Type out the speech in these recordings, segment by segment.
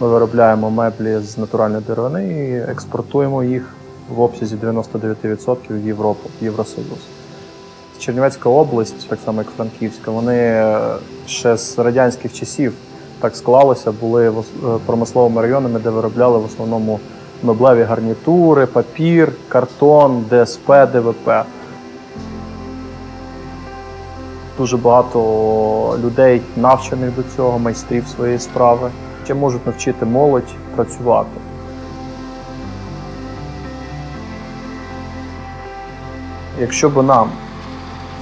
Ми виробляємо меблі з натуральної деревини і експортуємо їх в обсязі 99% в Європу, в Євросоюз. Чернівецька область, так само як Франківська, вони е, ще з радянських часів так склалося, були е, промисловими районами, де виробляли в основному меблеві гарнітури, папір, картон, ДСП, ДВП. Дуже багато людей навчених до цього, майстрів своєї справи, які можуть навчити молодь працювати. Якщо б нам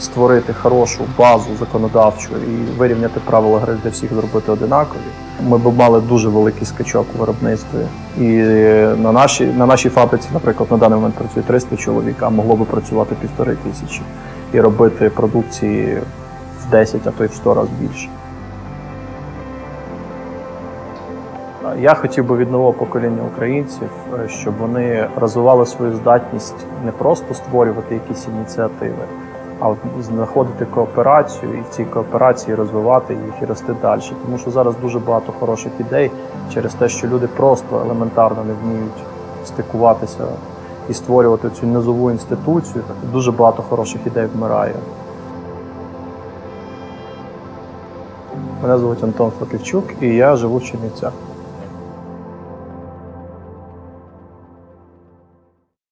створити хорошу базу законодавчу і вирівняти правила гри для всіх зробити одинакові, ми б мали дуже великий скачок у виробництві. І на нашій, на нашій фабриці, наприклад, на даний момент працює 300 чоловік, а могло би працювати півтори тисячі і робити продукції в 10, а то й в 100 разів більше. Я хотів би від нового покоління українців, е, щоб вони розвивали свою здатність не просто створювати якісь ініціативи, а знаходити кооперацію і в цій кооперації розвивати їх і рости далі. Тому що зараз дуже багато хороших ідей через те, що люди просто елементарно не вміють стикуватися і створювати цю низову інституцію. Дуже багато хороших ідей вмирає. Мене звуть Антон Факівчук і я живу в Чернівцях.